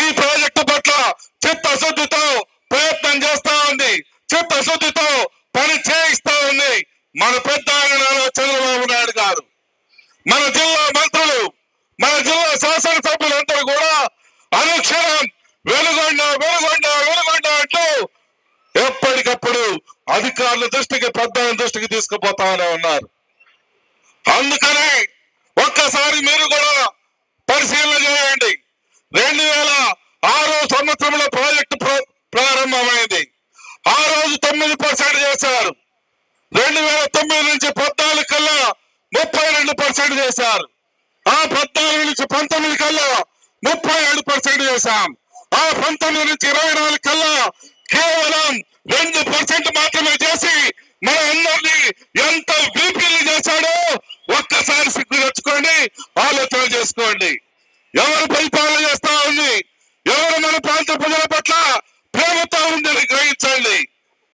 ఈ ప్రాజెక్టు పట్ల చిత్తశుద్ధితో ప్రయత్నం చేస్తా ఉంది. చిత్తశుద్ధితో పని చేయిస్తా ఉంది మన పెద్ద నారా చంద్రబాబు నాయుడు గారు. మన జిల్లా మంత్రులు మన జిల్లా శాసనసభ్యులందరూ కూడా అనుక్షణం వెలుగొండ వెలుగొండ వెలుగొండ అంటూ ఎప్పటికప్పుడు అధికారుల దృష్టికి పెద్ద దృష్టికి తీసుకుపోతానే ఉన్నారు. అందుకనే ఒక్కసారి మీరు కూడా పరిశీలన చేయండి. రెండు వేల సంవత్సరంలో ప్రాజెక్టు ప్ర- ప్రారంభమైంది. ఆ రోజు తొమ్మిది పర్సెంట్ చేశారు. రెండు వేల తొమ్మిది నుంచి పద్నాలుగు కల్లా ముప్పై రెండు పర్సెంట్ చేశారు. ఆ పద్నాలుగు నుంచి పంతొమ్మిది కల్లా ముప్పై ఏడు పర్సెంట్ చేశాం. ఆ పంతొమ్మిది నుంచి ఇరవై నాలుగు కల్లా కేవలం రెండు పర్సెంట్ మాత్రమే చేసి మన అందరినీ ఎంత బీపీలు చేశాడో ఒక్కసారి సిగ్గు తెచ్చుకోండి ఆలోచన చేసుకోండి. ఎవరు పరిపాలన చేస్తా ఉంది ఎవరు మన ప్రాంత ప్రజల పట్ల